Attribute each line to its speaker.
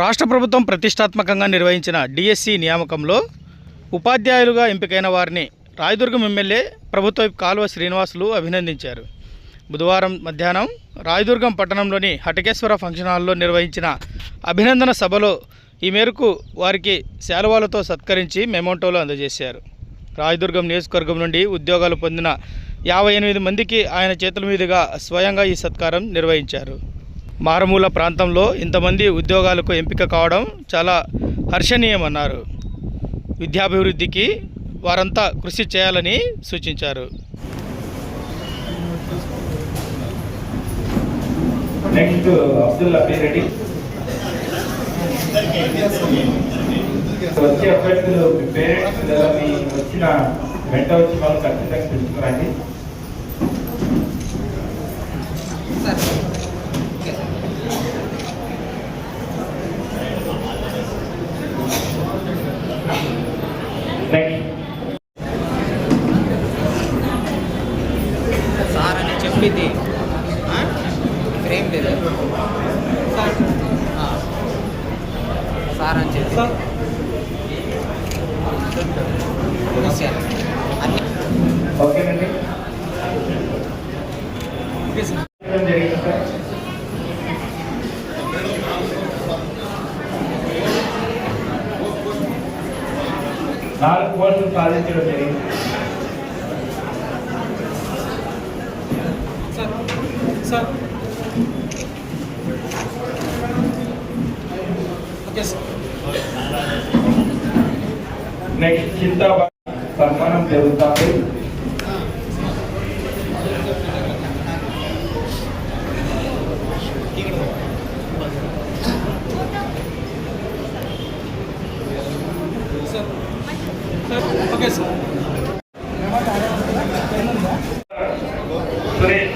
Speaker 1: రాష్ట్ర ప్రభుత్వం ప్రతిష్టాత్మకంగా నిర్వహించిన డిఎస్సి నియామకంలో ఉపాధ్యాయులుగా ఎంపికైన వారిని రాయదుర్గం ఎమ్మెల్యే ప్రభుత్వ కాలువ శ్రీనివాసులు అభినందించారు. బుధవారం మధ్యాహ్నం రాయదుర్గం పట్టణంలోని హటకేశ్వర ఫంక్షన్ హాల్లో నిర్వహించిన అభినందన సభలో ఈ మేరకు వారికి శాలువాలతో సత్కరించి మెమోంటోలు అందజేశారు. రాయదుర్గం నియోజకవర్గం నుండి ఉద్యోగాలు పొందిన యాభై ఎనిమిది మందికి ఆయన చేతుల మీదుగా స్వయంగా ఈ సత్కారం నిర్వహించారు. మారుమూల ప్రాంతంలో ఇంతమంది ఉద్యోగాలకు ఎంపిక కావడం చాలా హర్షణీయమన్నారు. విద్యాభివృద్ధికి వారంతా కృషి చేయాలని సూచించారు.
Speaker 2: నెక్స్ట్ అబ్దుల్ అభిరెడ్డి వచ్చే అభ్యర్థులు మీ పేరెంట్స్ లేదా మీ వచ్చిన వెంట వచ్చి వాళ్ళు ఖచ్చితంగా తెలుసుకురండి నెక్స్ట్
Speaker 3: ఆ? ఫ్రేమ్ లేదు. సార్ అని చెప్పి.
Speaker 2: ఓకేనండి సార్ నాలుగు కోర్సులు సాధించడం జరిగింది.
Speaker 4: Sir okay sir
Speaker 2: next Chintabad సన్మానం జరుగుతుంది
Speaker 4: sir sir okay sir
Speaker 2: Suresh